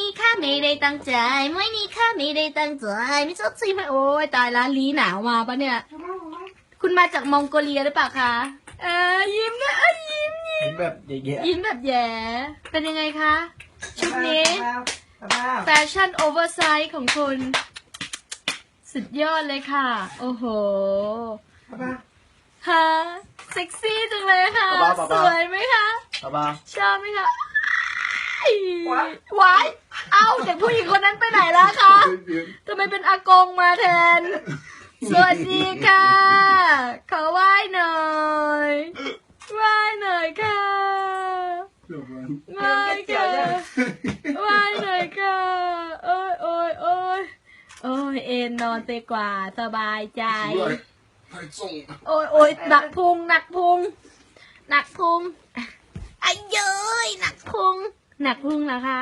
นี้ข้าไม่ได้ตั้งใจ ไมวยนี้ข้าไม่ได้ตั้งใจ ไม่ชอบสิโอ้ยตายละลีหนาวมาปะเนี่ย คุณมาจากมองโกเลียหรือเปล่าคะเออยิ้มนะเอ้ยยิ้มยิ้มเห็นแบบแย่ยิ้มแบบแย่เป็นยังไงคะ ชุดนี้แฟชั่นโอเวอร์ไซส์ของคุณ สุดยอดเลยค่ะ โอ้โหฮะเซ็กซี่จังเลยค่ะ สวยไหมคะ ชอบไหมคะ วายเอาเด็กผู้หญิงคนนั้นไปไหนแล้วคะทำไมเป็นอากงมาแทน สวัสดีค่ะ ขอไหว้หน่อยไหว้หน่อยค่ะไหว้ค่ะไหว้หน่อยค่ะ โอ้ยโอ้ยโอ้ยโอ้ยเอ็นนอนไปกว่าสบายใจ โอ้ยโอ้ยหนักพุงหนักพุงหนักพุง หนักพุงเหรอคะ